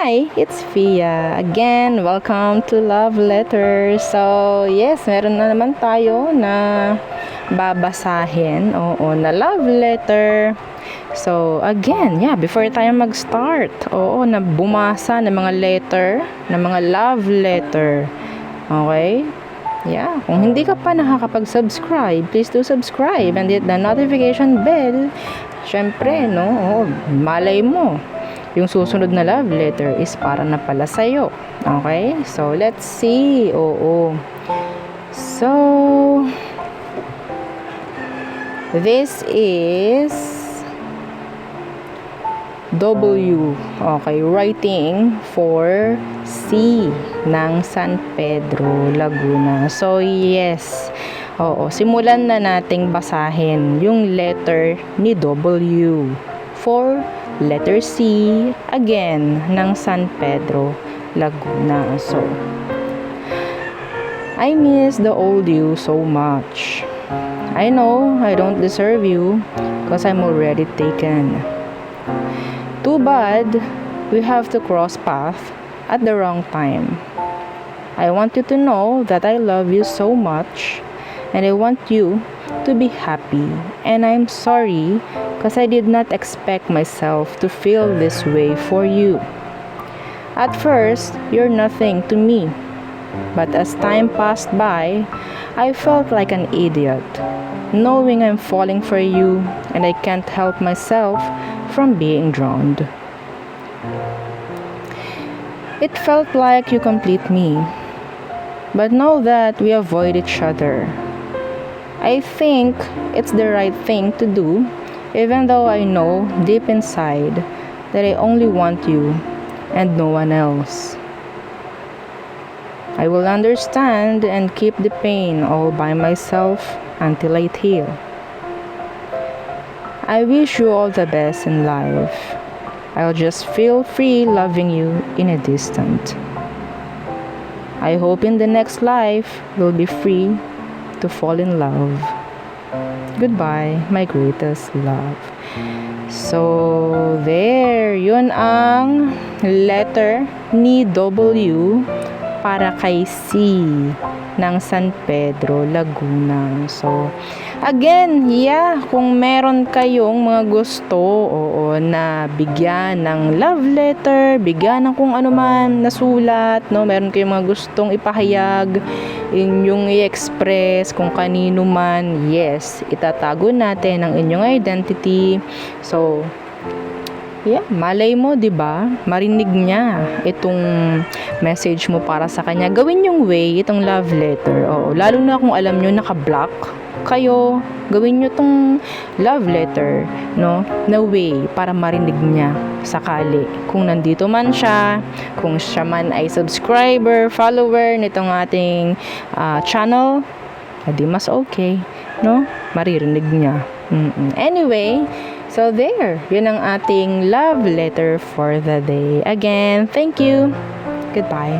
Hi, it's Fia. Again, welcome to Love Letters. So, yes, meron na naman tayo na babasahin. Oo, na love letter. So, again, yeah, before tayo mag-start, oo, na bumasa ng mga letter, ng mga love letter. Okay? Yeah, kung hindi ka pa nakakapag-subscribe, please do subscribe and hit the notification bell. Siyempre, no, oh, malay mo, yung susunod na love letter is para na pala sa'yo. Okay? So, let's see. Oo. So, this is W. Okay, writing for C ng San Pedro, Laguna. So, yes. Oo, simulan na nating basahin yung letter ni W for letter C again ng San Pedro, Laguna. So, I miss the old you so much. I know I don't deserve you because I'm already taken. Too bad we have to cross path at the wrong time. I want you to know that I love you so much and I want you to be happy. And I'm sorry because I did not expect myself to feel this way for you. At first, you're nothing to me. But as time passed by, I felt like an idiot, knowing I'm falling for you and I can't help myself from being drowned. It felt like you complete me. But know that we avoid each other. I think it's the right thing to do, even though I know deep inside that I only want you and no one else. I will understand and keep the pain all by myself until I heal. I wish you all the best in life. I'll just feel free loving you in a distant. I hope in the next life you'll be free to fall in love. Goodbye, my greatest love. So, there. Yun ang letter ni W para kay C ng San Pedro, Laguna. So, again, yeah, kung meron kayong mga gusto, oo, na bigyan ng love letter, bigyan ng kung ano man nasulat, no, meron kayong mga gustong ipahayag, inyong i-express kung kanino man, yes, itatago natin ang inyong identity. So, Yeah, malay mo, 'di ba? Marinig niya itong message mo para sa kanya. Gawin yung way itong love letter. Oo, lalo na kung alam niyo naka-block kayo, gawin niyo tong love letter, no? Na way para marinig niya sakali. Kung nandito man siya, kung siya man ay subscriber, follower nitong ating ah, channel, adi mas okay, no? Maririnig niya. Mm-mm. Anyway, So there, yun ang ating love letter for the day. Again, thank you. Goodbye.